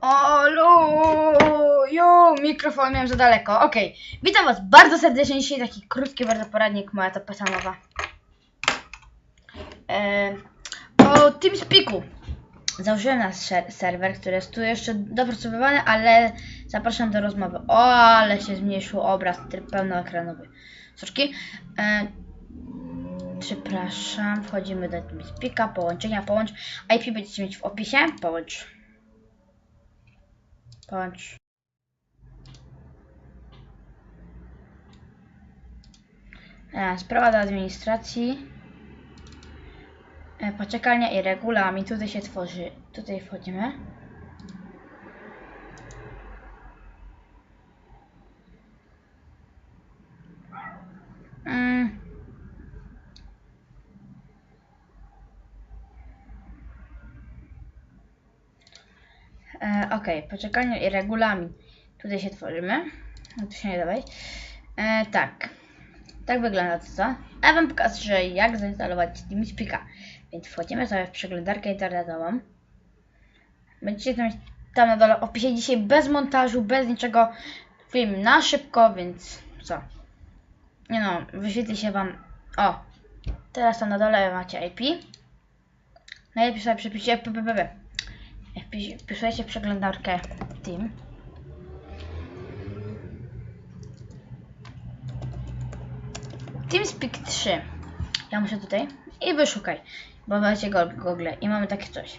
Olu, ju, mikrofon miałem za daleko. Okej, witam was bardzo serdecznie. Dzisiaj taki krótki bardzo poradnik, moja to pesanowa. E, o TeamSpeaku. Założyłem nasz ser- serwer, który jest tu jeszcze dopracowywany, ale zapraszam do rozmowy. O, ale się zmniejszył obraz tryb pełnoekranowy. Soczki. E, przepraszam, wchodzimy do TeamSpeaka, połączenia, połącz. IP będziecie mieć w opisie, połącz. Połącz. E, Sprawa do administracji. E, Poczekalnia i regulamin. Tutaj się tworzy. Tutaj wchodzimy. E, ok, poczekalnia i regulamin. Tutaj się tworzymy. No tu się nie dawaj. E, tak. Tak wygląda to co. A wam pokażę jak zainstalować TeamSpeaka. Więc wchodzimy sobie w przeglądarkę internetową. Będziecie tam, tam na dole opisie dzisiaj bez montażu, bez niczego. Film na szybko, więc co? Nie no, wyświetli się wam. O! Teraz tam na dole macie IP. Najlepiej sobie przepiszcie PPP. Wpis- Wpisujecie w przeglądarkę Team. TeamSpeak 3. Ja muszę tutaj i wyszukaj, bo macie go- Google i mamy takie coś.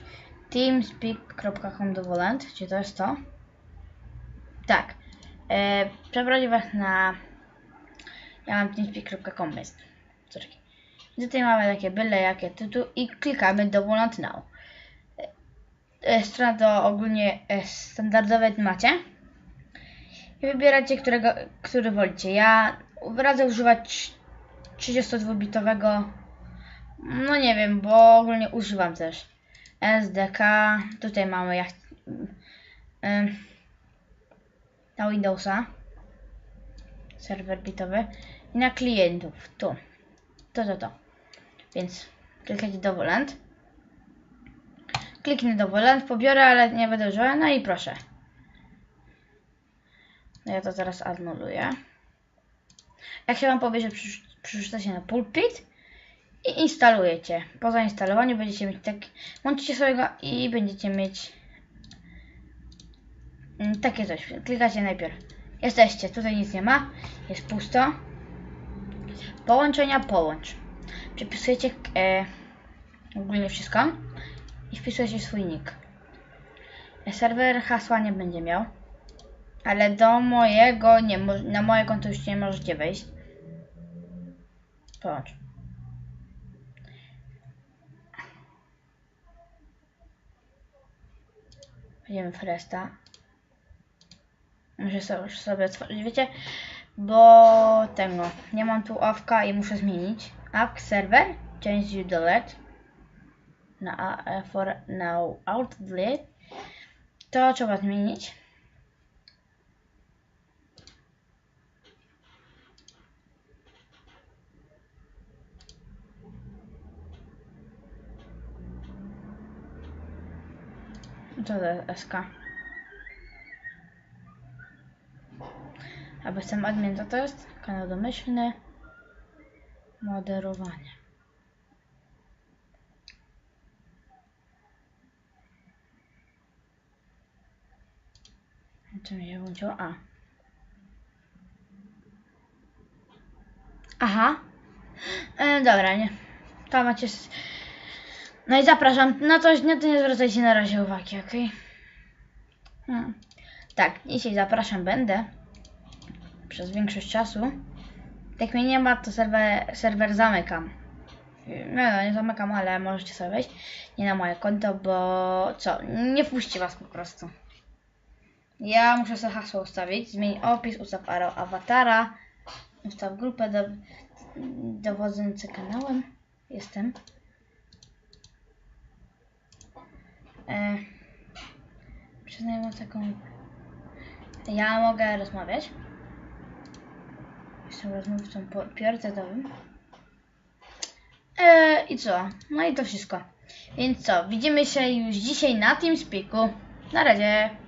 Teamspeak.com dowolent, czy to jest to? Tak. E, przeprowadzi was na... Ja mam teamspeak.com jest. Tutaj mamy takie byle jakie tytuł i klikamy dowolent now. E, strona to ogólnie e, standardowe macie. I wybieracie, którego, który wolicie. Ja radzę używać 32-bitowego. No nie wiem, bo ogólnie używam też SDK. Tutaj mamy jak ym, na Windowsa serwer bitowy i na klientów. Tu. To, to, to. Więc klikajcie dowolent. Kliknę dowolent, pobiorę, ale nie będę używał. No i proszę. No ja to zaraz anuluję. Jak się Wam powie, że przerzu- przerzucacie na pulpit i instalujecie. Po zainstalowaniu będziecie mieć tak, łączycie sobie go i będziecie mieć mm, takie coś. Klikacie najpierw. Jesteście, tutaj nic nie ma, jest pusto. Połączenia połącz. Przepisujecie e, ogólnie wszystko i wpisujecie swój nick. Serwer hasła nie będzie miał. Ale do mojego nie na moje konto już nie możecie wejść. Połącz. Będziemy w resta. Muszę sobie otworzyć, wiecie? Bo tego, nie mam tu awka i muszę zmienić. Awk server, change you delete. Na e, for now out delete. To trzeba zmienić. Co to jest SK? Aby jestem admin, co to jest? Kanał domyślny. Moderowanie. Co mi się włączyło? A. Aha. E, dobra, nie. Tam macie... No i zapraszam. Na to, na to nie zwracajcie na razie uwagi, ok? Hmm. Tak, dzisiaj zapraszam będę. Przez większość czasu. Jak mnie nie ma, to serwer, serwer zamykam. No, no, nie zamykam, ale możecie sobie wejść. Nie na moje konto, bo co? Nie wpuści was po prostu. Ja muszę sobie hasło ustawić. Zmień opis, ustaw awatara. Ustaw grupę do, dowodzący kanałem. Jestem. E, przyznajmy taką. Ja mogę rozmawiać. Jestem rozmówcą priorytetowym. E, I co? No i to wszystko. Więc co? Widzimy się już dzisiaj na TeamSpeaku. Na razie.